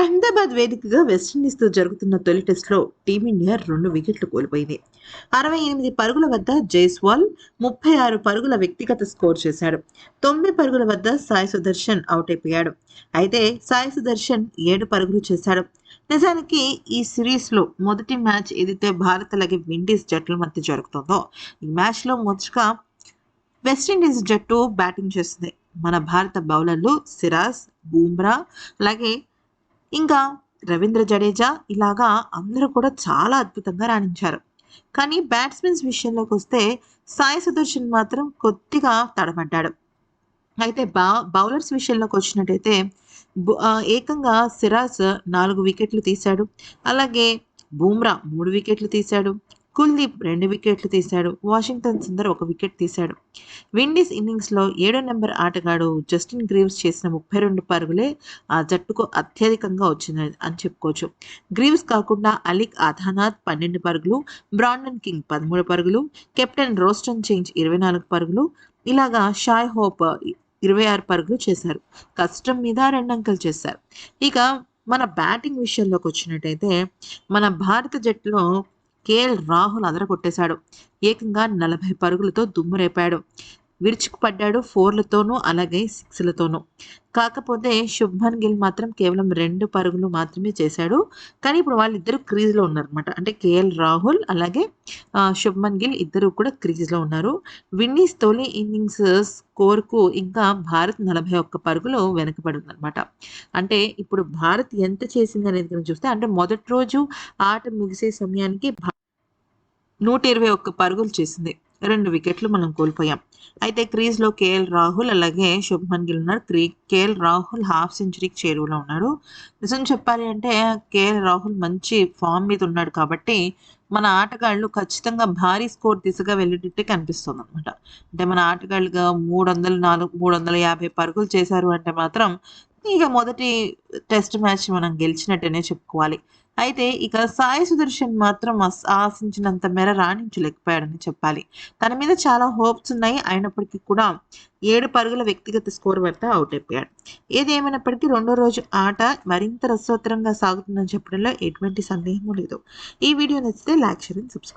అహ్మదాబాద్ వేదికగా వెస్టిండీస్తో జరుగుతున్న తొలి టెస్టులో టీమిండియా రెండు వికెట్లు కోల్పోయింది. అరవై ఎనిమిది పరుగుల వద్ద జైస్వాల్ ముప్పై ఆరు పరుగుల వ్యక్తిగత స్కోర్ చేశాడు. తొమ్మిది పరుగుల వద్ద సాయి సుదర్శన్ అవుట్ అయిపోయాడు. అయితే సాయి సుదర్శన్ ఏడు పరుగులు చేశాడు. నిజానికి ఈ సిరీస్లో మొదటి మ్యాచ్ ఏదైతే భారత్ అలాగే విండీస్ జట్ల మధ్య జరుగుతుందో ఈ మ్యాచ్లో మొదటగా వెస్టిండీస్ జట్టు బ్యాటింగ్ చేస్తుంది. మన భారత బౌలర్లు సిరాజ్ బూమ్రా అలాగే ఇంకా రవీంద్ర జడేజా ఇలాగా అందరూ కూడా చాలా అద్భుతంగా రాణించారు. కానీ బ్యాట్స్మెన్స్ విషయంలోకి వస్తే సాయి సుదర్శన్ మాత్రం కొద్దిగా తడబడ్డాడు. అయితే బా బౌలర్స్ విషయంలోకి వచ్చినట్టయితే బు- ఏకంగా సిరాజ్ నాలుగు వికెట్లు తీశాడు. అలాగే బూమ్రా మూడు వికెట్లు తీశాడు. కుల్దీప్ రెండు వికెట్లు తీశాడు. వాషింగ్టన్ సుందర్ ఒక వికెట్ తీశాడు. విండీస్ ఇన్నింగ్స్లో ఏడో నెంబర్ ఆటగాడు జస్టిన్ గ్రీవ్స్ చేసిన ముప్పై రెండు పరుగులే ఆ జట్టుకు అత్యధికంగా వచ్చింది అని చెప్పుకోవచ్చు. గ్రీవ్స్ కాకుండా అలిక్ ఆధానాథ్ పన్నెండు పరుగులు బ్రాండన్ కింగ్ పదమూడు పరుగులు కెప్టెన్ రోస్టన్ చేంజ్ ఇరవై నాలుగు పరుగులు ఇలాగా షాయ్ హోప్ ఇరవై ఆరు పరుగులు చేశారు. కష్టం మీద రెండు అంకెలు చేశారు. ఇక మన బ్యాటింగ్ విషయంలోకి వచ్చినట్టయితే మన భారత జట్టులో కేఎల్ రాహుల్ అదరగొట్టేశాడు. ఏకంగా నలభై పరుగులతో దుమ్మురేపాడు విరుచుకుపడ్డాడు ఫోర్లతోనూ అలాగే సిక్స్లతోనూ. కాకపోతే శుభ్మన్ గిల్ మాత్రం కేవలం రెండు పరుగులు మాత్రమే చేశాడు. కానీ ఇప్పుడు వాళ్ళిద్దరు క్రీజ్లో ఉన్నారనమాట అంటే కేఎల్ రాహుల్ అలాగే శుభ్మన్ గిల్ ఇద్దరు కూడా క్రీజ్లో ఉన్నారు. విండీస్ తొలి ఇన్నింగ్స్ స్కోర్కు ఇంకా భారత్ నలభై ఒక్క పరుగులు వెనకబడి ఉందన్నమాట. అంటే ఇప్పుడు భారత్ ఎంత చేసింది అనేది చూస్తే అంటే మొదటి రోజు ఆట ముగిసే సమయానికి నూట ఇరవై ఒక్క పరుగులు చేసింది. రెండు వికెట్లు మనం కోల్పోయాం. అయితే క్రీజ్లో కేఎల్ రాహుల్ అలాగే శుభ్మన్ గిల్ ఉన్నారు. క్రీ కేఎల్ రాహుల్ హాఫ్ సెంచరీకి చేరువలో ఉన్నాడు. నిజం చెప్పాలి అంటే కేఎల్ రాహుల్ మంచి ఫామ్ మీద ఉన్నాడు కాబట్టి మన ఆటగాళ్ళు ఖచ్చితంగా భారీ స్కోర్ దిశగా వెళ్ళేటట్టే కనిపిస్తుంది అనమాట అంటే మన ఆటగాళ్ళుగా మూడు వందల నాలుగు మూడు వందల యాభై పరుగులు చేశారు అంటే మాత్రం ఇక మొదటి టెస్ట్ మ్యాచ్ మనం గెలిచినట్టనే చెప్పుకోవాలి. అయితే ఇక సాయి సుదర్శన్ మాత్రం ఆశించినంత మేర రాణించలేకపోయాడని చెప్పాలి. తన మీద చాలా హోప్స్ ఉన్నాయి. అయినప్పటికీ కూడా ఏడు పరుగుల వ్యక్తిగత స్కోర్ వద్ద అవుట్ అయిపోయాడు. ఏది రెండో రోజు ఆట మరింత రసోత్తరంగా సాగుతుందని చెప్పడంలో ఎటువంటి సందేహం లేదు. ఈ వీడియో నచ్చితే లైక్ షేర్ అండ్ సబ్స్క్రైబ్.